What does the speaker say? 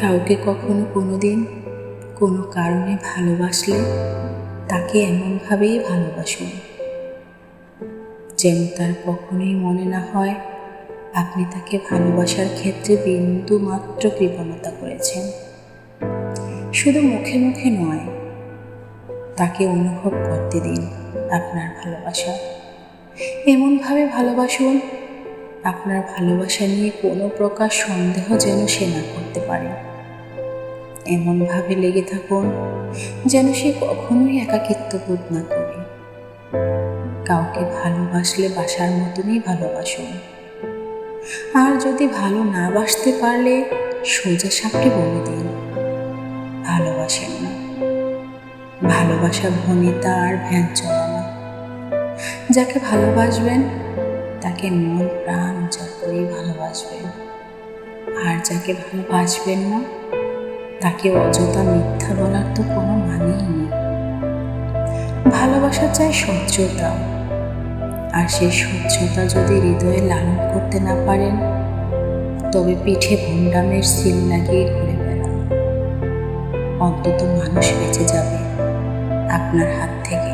কাউকে কখনো কোনো দিন কোনো কারণে ভালোবাসলে তাকে এমনভাবেই ভালোবাসুন যেন তার কখনোই মনে না হয় আপনি তাকে ভালোবাসার ক্ষেত্রে বিন্দু মাত্র কৃপণতা করেছেন। শুধু মুখে মুখে নয়, তাকে অনুভব করতে দিন আপনার ভালোবাসা। এমনভাবে ভালোবাসুন, আপনার ভালোবাসা নিয়ে কোনো প্রকার সন্দেহ যেন সে না করতে পারে। এমনভাবে লেগে থাকুন যেন সে কখনোই একাকিত্ব বোধ না করে। কাউকে ভালোবাসলে বাসার মতনই ভালোবাসুন। আর যদি ভালো না বাসতে পারলে সোজা সাপটে বলে দিন, ভালোবাসেন না। ভালোবাসা ভনিতা আর ভ্যান চলানো যাকে ভালোবাসবেন, তাকে মন প্রাণ উজাড় করেই ভালোবাসবেন। আর যাকে ভালোবাসবেন না তাকে অযথা মিথ্যা বলার তো কোনো মানেই নেই। ভালোবাসা চায় সহ্যতা। আর সেই সহ্যতা যদি হৃদয়ে লালন করতে না পারেন, তবে পিঠে ভণ্ডামের সিল লাগিয়ে ঘুরে বেড়ান। অন্তত মানুষ বেঁচে যাবে আপনার হাত থেকে।